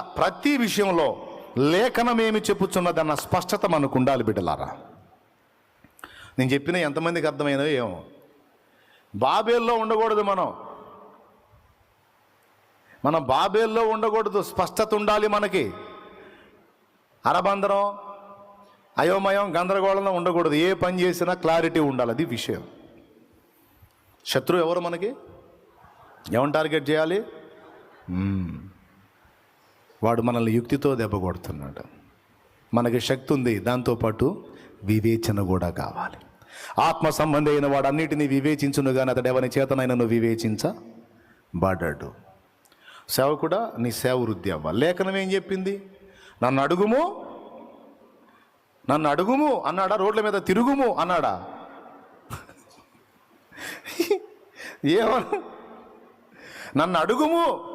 ప్రతి విషయంలో లేఖనం ఏమి చెప్పుచున్నదన్న స్పష్టత మనకు ఉండాలి బిడ్డలారా. నేను చెప్పిన ఎంతమందికి అర్థమైనో ఏమో. బాబేల్లో ఉండకూడదు మనం. మనం బాబేల్లో ఉండకూడదు స్పష్టత ఉండాలి మనకి. అరబందరం అయోమయం గందరగోళంలో ఉండకూడదు. ఏ పని చేసినా క్లారిటీ ఉండాలి అది విషయం. శత్రువు ఎవరు మనకి? ఎవరిని టార్గెట్ చేయాలి? వాడు మనల్ని యుక్తితో దెబ్బ కొడుతున్నాడు. మనకి శక్తి ఉంది దాంతోపాటు వివేచన కూడా కావాలి. ఆత్మ సంబంధి అయిన వాడు అన్నిటినీ వివేచించును కానీ అతడు ఎవరి చేతనైనను వివేచించబడ్డాడు సేవకుడా నీ సేవ వృద్ధి అవ్వాలి. లేఖనం ఏం చెప్పింది? నన్ను అడుగుము నన్ను అడుగుము అన్నాడా? రోడ్ల మీద తిరుగుము అన్నాడా? ఏమన్నా నన్ను అడుగుము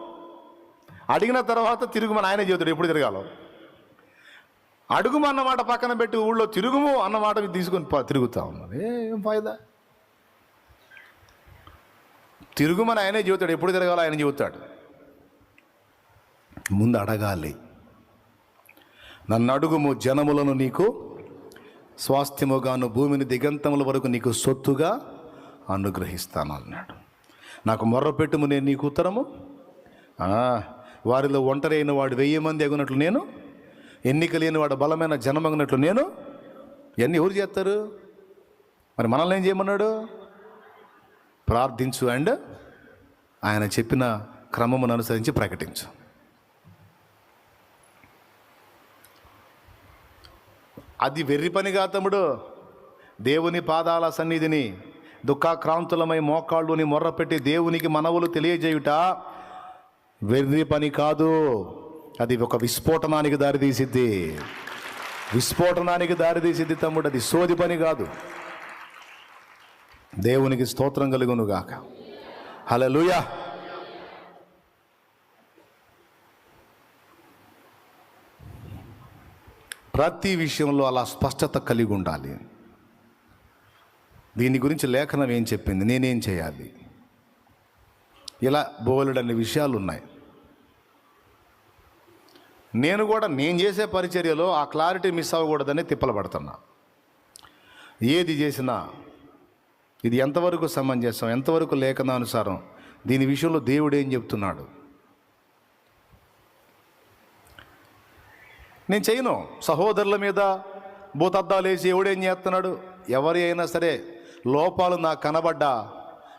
అడిగిన తర్వాత తిరుగుమని ఆయన చెబుతాడు ఎప్పుడు తిరగాలో. అడుగుము అన్నమాట పక్కన పెట్టి ఊళ్ళో తిరుగుము అన్నమాట తీసుకొని తిరుగుతా ఉన్నది. ఏం ఫాయిదా? తిరుగుమని ఆయనే చెబుతాడు ఎప్పుడు తిరగాలో ఆయన చెబుతాడు. ముందు అడగాలి. నన్ను అడుగుము జనములను నీకు స్వాస్థ్యముగాను భూమిని దిగంతముల వరకు నీకు సొత్తుగా అనుగ్రహిస్తాను అన్నాడు. నాకు మొర్ర పెట్టుము నేను నీకు ఉత్తరము? వారిలో ఒంటరైన వాడు వెయ్యి మంది ఎగునట్లు నేను ఎన్నిక లేని వాడు బలమైన జనమగినట్లు నేను ఇవన్నీ ఎవరు చేస్తారు? మరి మనల్ని ఏం చేయమన్నాడు? ప్రార్థించు అండ్ ఆయన చెప్పిన క్రమమును అనుసరించి ప్రకటించు. అది వెర్రి పనిగా తమ్ముడు. దేవుని పాదాల సన్నిధిని దుఃఖాక్రాంతులమై మోకాళ్ళుని మొర్రపెట్టి దేవునికి మనవులు తెలియజేయుట వెర్రి పని కాదు. అది ఒక విస్ఫోటనానికి దారితీసిద్ది. విస్ఫోటనానికి దారితీసిద్ది తమ్ముడు అది సోది పని కాదు. దేవునికి స్తోత్రం కలుగునుగాక. హలో లూయా ప్రతి విషయంలో అలా స్పష్టత కలిగి ఉండాలి దీని గురించి లేఖనం ఏం చెప్పింది? నేనేం చేయాలి? ఇలా బోలెడన్ని విషయాలు ఉన్నాయి నేను కూడా నేను చేసే పరిచర్యలో ఆ క్లారిటీ మిస్ అవ్వకూడదని తిప్పలు పడుతున్నా ఏది చేసినా ఇది ఎంతవరకు సమంజసం ఎంతవరకు లేఖనానుసారం దీని విషయంలో దేవుడు ఏం చెప్తున్నాడు? నేను చేయను. సహోదరుల మీద భూతద్దాలు వేసి ఎవడేం చేస్తున్నాడు? ఎవరి అయినా సరే లోపాలు నాకు కనబడ్డా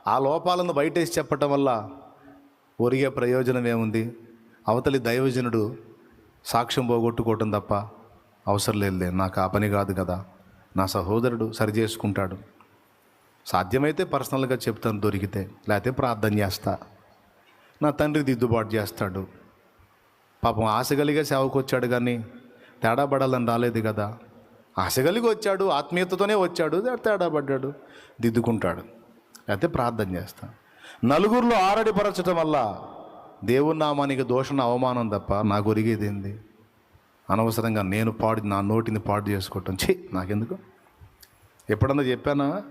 ఆ లోపాలను బయటేసి చెప్పటం వల్ల ఒరిగే ప్రయోజనం ఏముంది? అవతలి దైవజనుడు సాక్ష్యం పోగొట్టుకోవటం తప్ప అవసరం లేదులే నాకు ఆ పని కాదు కదా. నా సహోదరుడు సరి చేసుకుంటాడు. సాధ్యమైతే పర్సనల్గా చెప్తాను దొరికితే లేకపోతే ప్రార్థన చేస్తా. నా తండ్రి దిద్దుబాటు చేస్తాడు. పాపం ఆశ కలిగే సేవకు వచ్చాడు కానీ తేడా పడాలని రాలేదు కదా. ఆశ కలిగి వచ్చాడు ఆత్మీయతతోనే వచ్చాడు తేడా పడ్డాడు దిద్దుకుంటాడు. అయితే ప్రార్థన చేస్తాను నలుగురిలో ఆరడిపరచడం వల్ల దేవుని నామానికి దోషణ అవమానం తప్ప నాకు ఒరిగేదేంది? అనవసరంగా నేను పాడు నా నోటిని పాడు చేసుకోవటం. చే నాకెందుకు? ఎప్పుడన్నా చెప్పానా?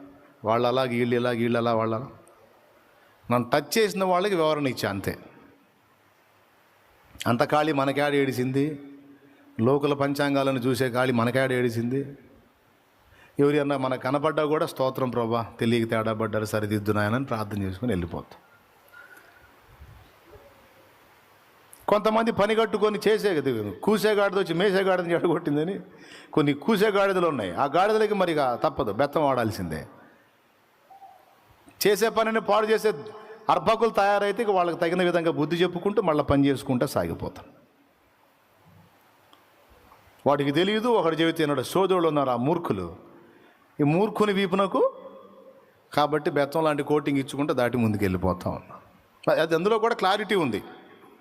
వాళ్ళు అలా వీళ్ళు ఇలా వీళ్ళు అలా వాళ్ళ నన్ను టచ్ చేసిన వాళ్ళకి వివరణ ఇచ్చా అంతే. అంత ఖాళీ మనకాడ ఏడిసింది? లోకల పంచాంగాలను చూసే ఖాళీ మనకాడ ఏడిసింది? ఎవరైనా మనకు కనపడ్డా కూడా స్తోత్రం ప్రభా. తెలియక తేడా పడ్డారు సరిదిద్దునాయనని ప్రార్థన చేసుకుని వెళ్ళిపోతాం. కొంతమంది పని కట్టుకొని చేసే కూసే గాడిద వచ్చి మేసే గాడిదని చెడగొట్టిందని కొన్ని కూసే గాడిదలు ఉన్నాయి. ఆ గాడిదలకి మరి తప్పదు బెత్తం వాడాల్సిందే. చేసే పనిని పాడు చేసే అర్భకులు తయారైతే వాళ్ళకి తగిన విధంగా బుద్ధి చెప్పుకుంటూ మళ్ళీ పని చేసుకుంటూ సాగిపోతాం. వాటికి తెలియదు ఒకటి చెబితే నాడు సోదరులు ఉన్నారు ఆ మూర్ఖులు. ఈ మూర్ఖుని వీపునకు కాబట్టి బెత్తం లాంటి కోటింగ్ ఇచ్చుకుంటే దాటి ముందుకు వెళ్ళిపోతా ఉన్నాం. అది అందులో కూడా క్లారిటీ ఉంది.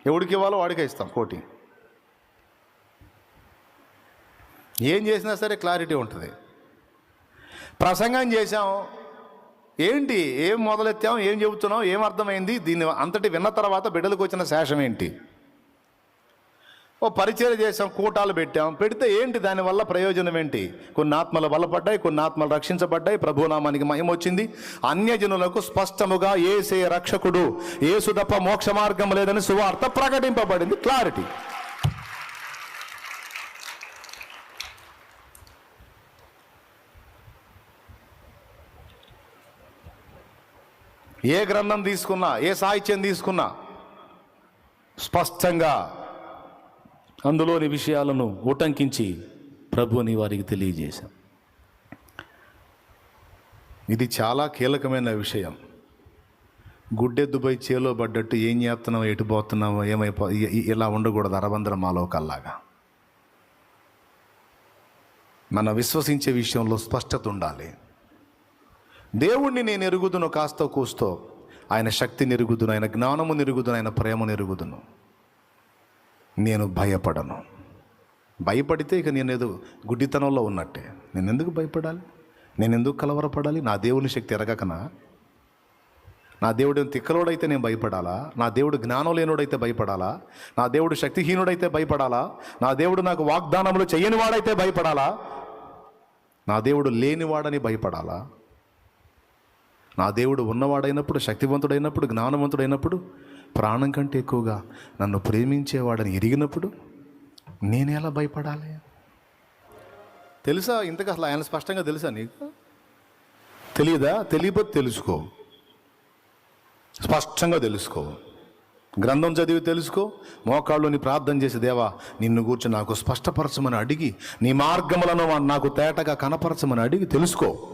ఎవడికి ఇవ్వాలో వాడికే ఇస్తాం కోటింగ్. ఏం చేసినా సరే క్లారిటీ ఉంటుంది. ప్రసంగం చేశాం. ఏంటి? ఏం మొదలెత్తాం? ఏం చెబుతున్నాం? ఏం అర్థమైంది? దీన్ని అంతటి విన్న తర్వాత బిడ్డలకు వచ్చిన శేషం ఏంటి? ఓ పరిచయం చేసాం కూటాలు పెట్టాం. పెడితే ఏంటి దానివల్ల ప్రయోజనం ఏంటి? కొన్ని ఆత్మలు బలపడ్డాయి కొన్ని ఆత్మలు రక్షించబడ్డాయి. ప్రభునామానికి మహిమ వచ్చింది. అన్యజనులకు స్పష్టముగా ఏసే రక్షకుడు. ఏసు తప్ప మోక్ష మార్గం లేదని సువార్త ప్రకటింపబడింది. క్లారిటీ ఏ గ్రంథం తీసుకున్నా ఏ సాహిత్యం తీసుకున్నా స్పష్టంగా అందులోని విషయాలను ఉటంకించి ప్రభుని వారికి తెలియజేశాం. ఇది చాలా కీలకమైన విషయం. గుడ్డెద్దుపై చేలో పడ్డట్టు ఏం చేస్తున్నావు ఎటు పోతున్నావు ఏమైపో ఇలా ఉండకూడదు అరవందర మాలోకల్లాగా మన విశ్వసించే విషయంలో స్పష్టత ఉండాలి. దేవుణ్ణి నేను ఎరుగుదును కాస్త కూస్తో. ఆయన శక్తిని ఎరుగుదును ఆయన జ్ఞానము ఎరుగుదును ఆయన ప్రేమను ఎరుగుదును నేను భయపడను. భయపడితే ఇక నేను ఏదో గుడ్డితనంలో ఉన్నట్టే. నేను ఎందుకు భయపడాలి? నేను ఎందుకు కలవరపడాలి? నా దేవుని శక్తి ఎరగకనా? నా దేవుడు తిక్కలోడైతే నేను భయపడాలా? నా దేవుడు జ్ఞానం లేనుడైతే భయపడాలా? నా దేవుడు శక్తిహీనుడైతే భయపడాలా? నా దేవుడు నాకు వాగ్దానములు చేయని వాడైతే భయపడాలా? నా దేవుడు లేనివాడని భయపడాలా? నా దేవుడు ఉన్నవాడైనప్పుడు శక్తివంతుడైనప్పుడు జ్ఞానవంతుడైనప్పుడు ప్రాణం కంటే ఎక్కువగా నన్ను ప్రేమించేవాడని ఎరిగినప్పుడు నేను ఎలా భయపడాలి? తెలుసా? ఇంతకు అసలు ఆయన స్పష్టంగా తెలుసా నీకు? తెలియదా తెలియపోతే తెలుసుకో. స్పష్టంగా తెలుసుకో. గ్రంథం చదివి తెలుసుకో. మోకాళ్ళుని ప్రార్థన చేసి దేవా నిన్ను గూర్చి నాకు స్పష్టపరచమని అడిగి నీ మార్గములను నాకు తేటగా కనపరచమని అడిగి తెలుసుకో.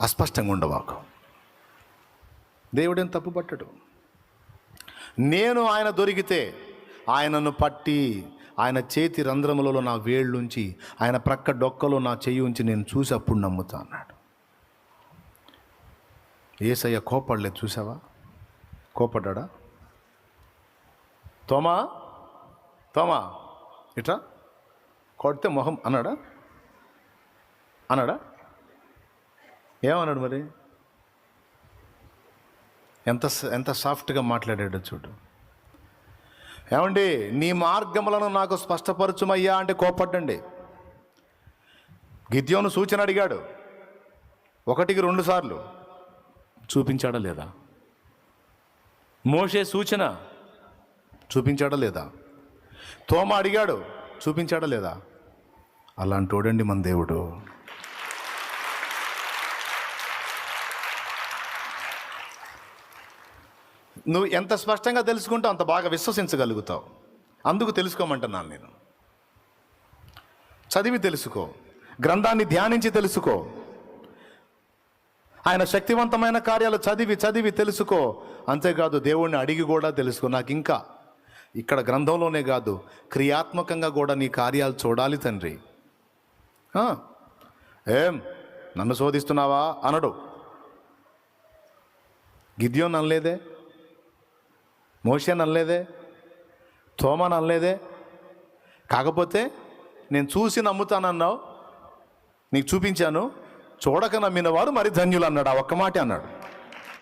అస్పష్టంగా ఉండవాకు. దేవుడేం తప్పు పట్టడు. నేను ఆయన దొరికితే ఆయనను పట్టి ఆయన చేతి రంధ్రములలో నా వేళ్ళుంచి ఆయన ప్రక్క డొక్కలో నా చెయ్యి ఉంచి నేను చూసి అప్పుడు నమ్ముతా అన్నాడు. ఏసయ్య కోపడలేదు చూసావా? కోపడ్డా తోమా? తోమా? ఇట్రా? కొడితే మొహం అన్నాడా? అన్నాడా? ఏమన్నాడు మరి? ఎంత ఎంత సాఫ్ట్గా మాట్లాడాడు చూడు. ఏమండి నీ మార్గములను నాకు స్పష్టపరచుమయ్యా అంటే కోపడ్డండి గిద్యోను సూచన అడిగాడు. ఒకటికి రెండు సార్లు. చూపించాడా లేదా? మోషే సూచన. చూపించాడా లేదా? తోమ అడిగాడు. చూపించాడా లేదా? అలాంటోడండి మన దేవుడు. నువ్వు ఎంత స్పష్టంగా తెలుసుకుంటావు అంత బాగా విశ్వసించగలుగుతావు. అందుకు తెలుసుకోమంటున్నాను నేను. చదివి తెలుసుకో. గ్రంథాన్ని ధ్యానించి తెలుసుకో. ఆయన శక్తివంతమైన కార్యాలు చదివి చదివి తెలుసుకో. అంతేకాదు దేవుణ్ణి అడిగి కూడా తెలుసుకో. నాకు ఇంకా ఇక్కడ గ్రంథంలోనే కాదు క్రియాత్మకంగా కూడా నీ కార్యాలు చూడాలి తండ్రి. ఏం? నన్ను శోధిస్తున్నావా? అనడు. గిద్యోన్ అనలేదే? మోషన్ అనలేదే? తోమన్ అనలేదే? కాకపోతే నేను చూసి నమ్ముతానన్నావు నీకు చూపించాను చూడక నమ్మిన వారు మరి ధన్యులు అన్నాడు ఆ ఒక్క మాట అన్నాడు.